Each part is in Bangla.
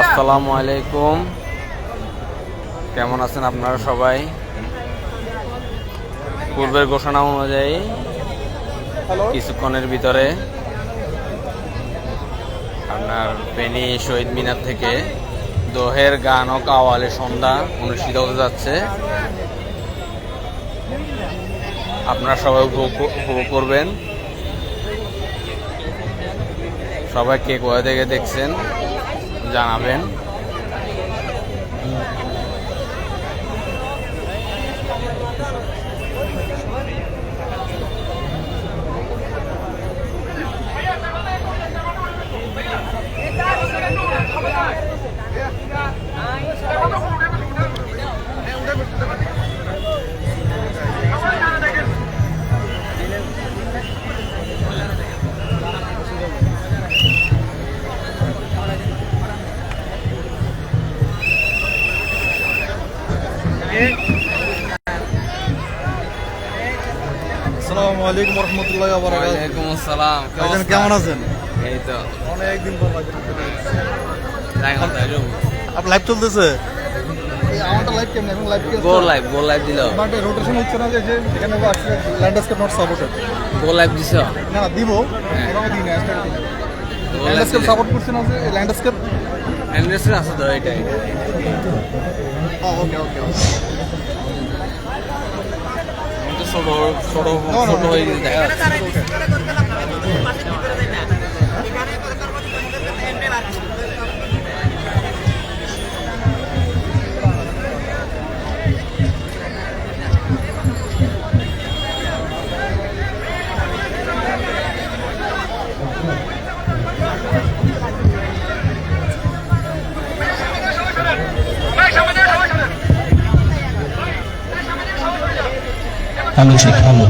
আসসালামু আলাইকুম। কেমন আছেন আপনারা সবাই? পূর্বের ঘোষণা অনুযায়ী কিছুক্ষণের ভিতরে আপনার বেনি শহীদ মিনার থেকে দোহের গান ও কাওয়ালে সন্ধ্যা অনুষ্ঠিত হতে যাচ্ছে। আপনারা সবাই উপভোগ উপভোগ করবেন। সবাই কে কোথা থেকে দেখছেন? জানাবেন। আলাইকুম রহমতুল্লাহ ওয়ালাইকুম আসসালাম। কেমন আছেন? এই তো। অনেকদিন পর আপনার লাইভ চলতেছে? এই আমারটা লাইভ কেমন? এখন লাইভ কি গো লাইভ গো লাইভ দিল। বাট রোটেশন হচ্ছে না যে এখানে আসলে landscape not supported go live দিছ? না দিব। এরকম দিন ল্যান্ডস্কেপ সাপোর্ট করছে না যে ল্যান্ডস্কেপ ইন্ডাস্ট্রি আছে তো এটাই ওকে ওকে ছোট ছোট ছোট। হয়ে গেছে দেখা যাচ্ছে। Hello, check. Hello.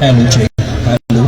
Hello, check. Hello.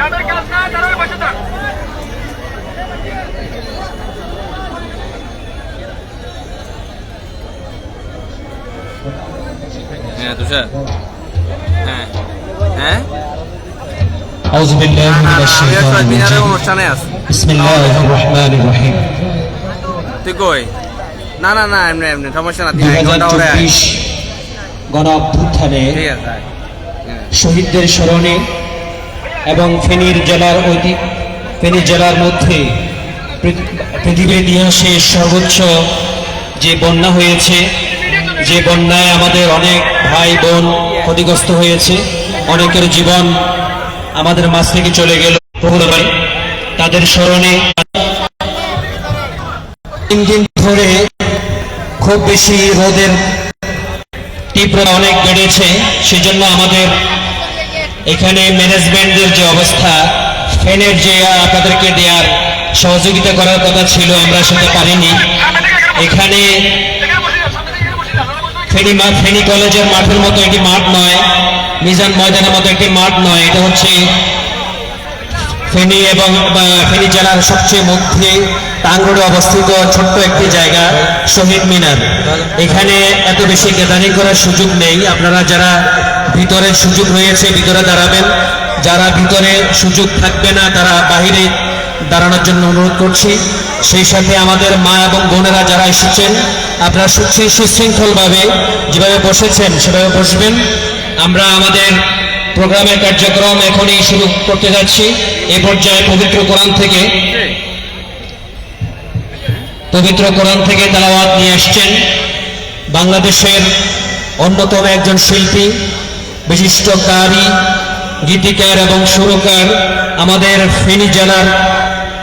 Hello, হ্যাঁ তুষার হ্যাঁ হ্যাঁ أعوذ بالله من আমি الشيطان শহীদ মিনারের الرجيم অনুষ্ঠানে আছি بسم الله الرحمن الرحيم তুই কই না না না এমনি এমনি সমস্যা না তুই দুই এক হাজার ঘন্টা ওরে আয়। চব্বিশ গণ অভ্যুত্থানে ঠিক আছে আয়। হ্যাঁ। শহীদদের স্মরণে এবং ফেনীর জেলার ঐতি ফেনী জেলার মধ্যে পৃথ- পৃথিবীর ইতিহাসে সর্বোচ্চ যে বন্যা হয়েছে যে বন্যায় আমাদের অনেক ভাই বোন ক্ষতিগ্রস্ত হয়েছে, অনেকের জীবন আমাদের মাছ থেকে চলে গেল। তাদের স্মরণে তিন দিন ধরে খুব বেশি রোদের তীব্রতা অনেক বেড়েছে, সেজন্য আমাদের এখানে ম্যানেজমেন্টের যে অবস্থা, ফ্যানের যে আপনাদেরকে দেওয়ার সহযোগিতা করার কথা ছিল, আমরা সেটা পারিনি। এখানে ফেনী মা ফেনী কলেজের মাঠের মতো একটি মাঠ নয়, মিজান ময়দানের মতো একটি মাঠ নয়, এটা হচ্ছে ফেনী এবং ফেনী জেলার সবচেয়ে মধ্যে টাঙ্গড়ে অবস্থিত ছোট্ট একটি জায়গা, শহীদ মিনার। এখানে এত বেশি গ্যাদারিং করার সুযোগ নেই। আপনারা যারা ভিতরে সুযোগ রয়েছে, ভিতরে দাঁড়াবেন। যারা ভিতরে সুযোগ থাকবে না, তারা বাহিরে দাঁড়ানোর জন্য অনুরোধ করছি। সেই সাথে আমাদের মা এবং বোনেরা যারা এসেছেন, আপনারা সুশৃ- সুশৃঙ্খলভাবে যেভাবে বসেছেন, সেভাবে বসবেন। আমরা আমাদের প্রোগ্রামের কার্যক্রম এখনই শুরু করতে যাচ্ছি। এ পর্যায়ে পবিত্র কোরআন থেকে, পবিত্র কোরআন থেকে তালাওয়াত নিয়ে আসছেন। বাংলাদেশের অন্যতম একজন শিল্পী বিশিষ্ট কারি গীতিকার এবং সুরকার আমাদের ফেনী জেলার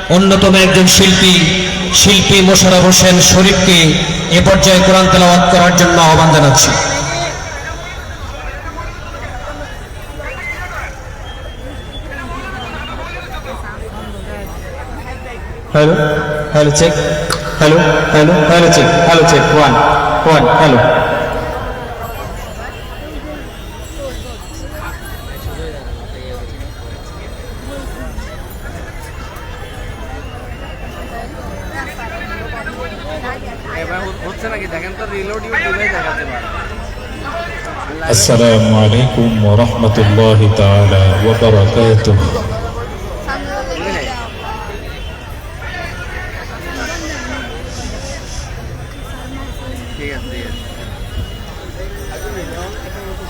অন্যতম একজন শিল্পী শিল্পী মোশারফ হোসেন শরীফকে এ পর্যায়ে কোরআন তেলাওয়াত করার জন্য আহ্বান জানাচ্ছি। Hello hello check hello hello hello check hello check one one hello السلام عليكم ورحمة الله تعالى وبركاته.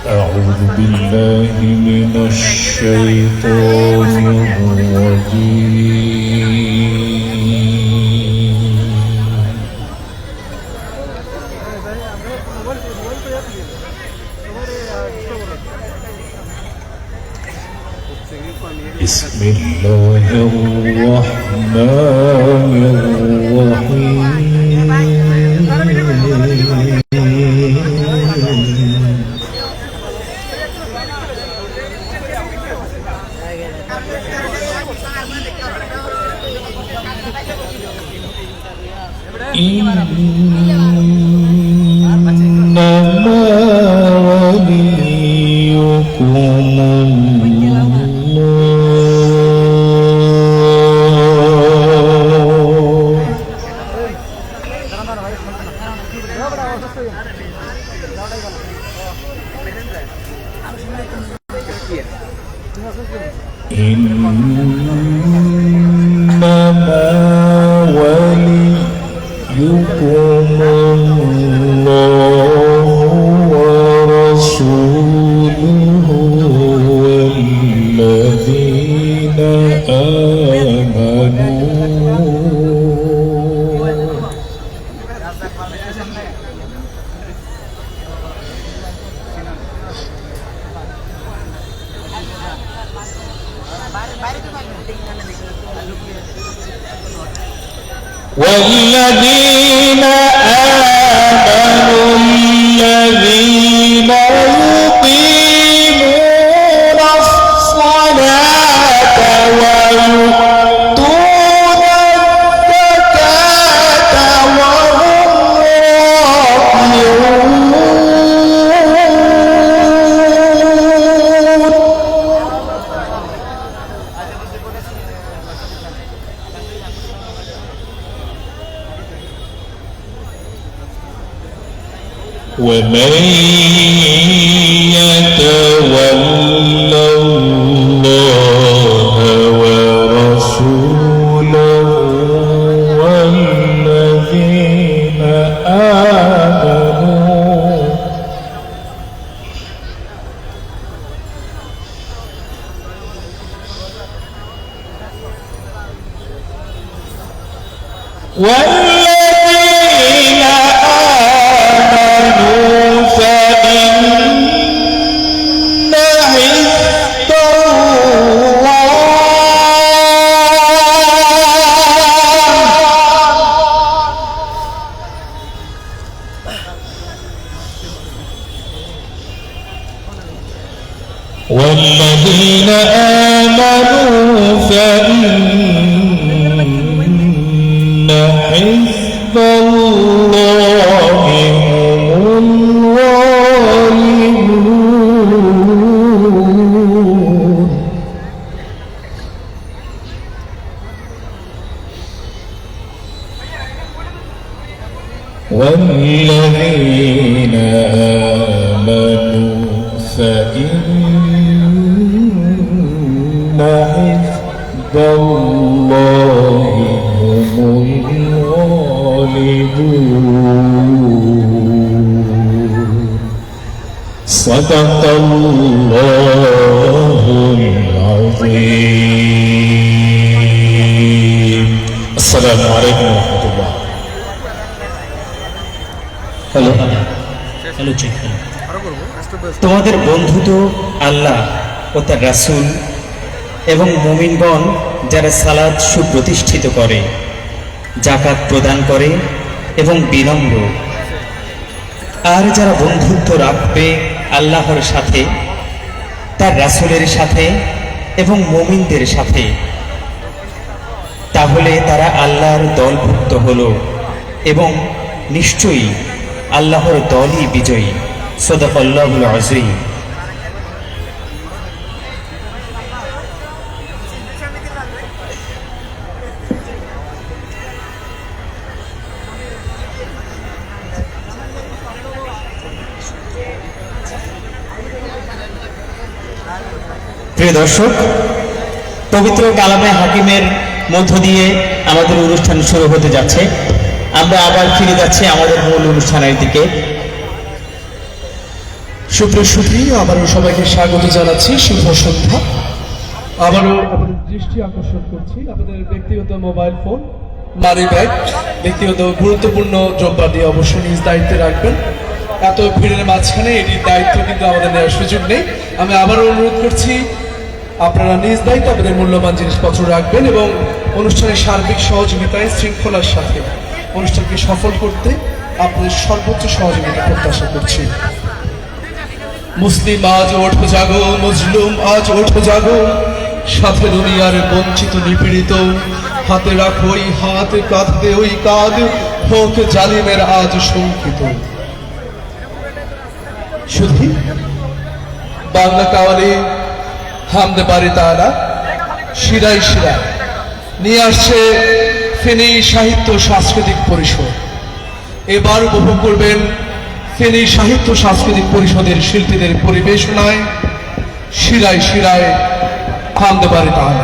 أعوذ بالله من الشيطان الرجيم. No. إن 我一。ومن والذين آمنوا فإن حزب الله هم الغالبون والذين آمنوا فإن صدق الله العظيم السلام عليكم ورحمة الله hello hello check আরো করবো আস্তে আস্তে তোমাদের বন্ধু তো আল্লাহ ও তার রাসূল এবং মুমিনগণ যারা সালাদ সুপ্রতিষ্ঠিত করে জাকাত প্রদান করে এবং বিনম্র। আর যারা বন্ধুত্ব রাখবে আল্লাহর সাথে, তার রাসূলের সাথে এবং মমিনদের সাথে, তাহলে তারা আল্লাহর দলভুক্ত হল এবং নিশ্চয়ই আল্লাহর দলই বিজয়ী। সদফল্লাহুল আজয়ী প্রিয় দর্শক, পবিত্র কালামে হাকিমের মধ্য দিয়ে আমাদের অনুষ্ঠান শুরু হতে যাচ্ছে। আমরা আবার ফিরে যাচ্ছি আমাদের মূল অনুষ্ঠানের দিকে। সুপ্রিয় সুপ্রি আবারও সবাইকে স্বাগত জানাচ্ছি। শুভ সন্ধ্যা। আবারও আপনাদের দৃষ্টি আকর্ষণ করছি। আপনাদের ব্যক্তিগত মোবাইল ফোন, মানি ব্যাগ, ব্যক্তিগত গুরুত্বপূর্ণ দ্রব্যাদি অবশ্যই নিজ দায়িত্বে রাখবেন। এত ভিড়ের মাঝখানে এটির দায়িত্ব কিন্তু আমাদের নেওয়ার সুযোগ নেই। আমি আবারও অনুরোধ করছি আপনারা নিজ দায়িত্বে আপনাদের মূল্যবান জিনিসপত্র রাখবেন এবং অনুষ্ঠানের সার্বিক সহযোগিতায় শৃঙ্খলার সাথে অনুষ্ঠানকে সফল করতে আপনাদের সর্বোচ্চ সহযোগিতা প্রত্যাশা করছি। মুসলিম আজ ওঠো জাগো মজলুম আজ ওঠো জাগো। সাথে দুনিয়ার বঞ্চিত, নিপীড়িত, হাতে রাখো ওই হাত কাঁধতে ওই কাঁধ, হোক জালিমের আজ শঙ্কিত। শুধু বাংলা কাওয়ালি হামদে পারি তারা শিরাই শিরা নিয়ে আসছে ফেনী সাহিত্য সাংস্কৃতিক পরিষদ। এবার উপভোগ করবেন ফেনী সাহিত্য সাংস্কৃতিক পরিষদের শিল্পীদের পরিবেশনায় শিরায় শিরায় থামতে পারে তাহলে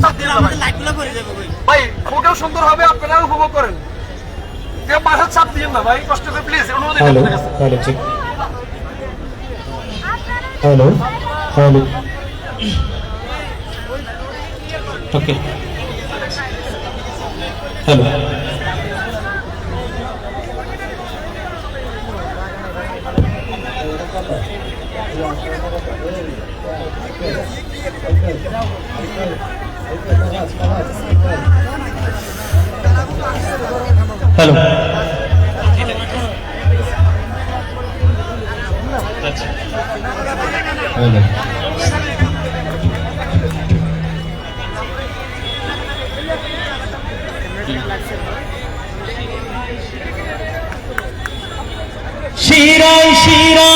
না ভাই ভাই ফটো সুন্দর হবে আপনারা উপভোগ করেন। চাপ দিন না ভাই কষ্ট করে প্লিজ অনুমতি হ্যালো হ্যালো ঠিক hello hello. Okay. Hello hello. Hello শিরাই শিরা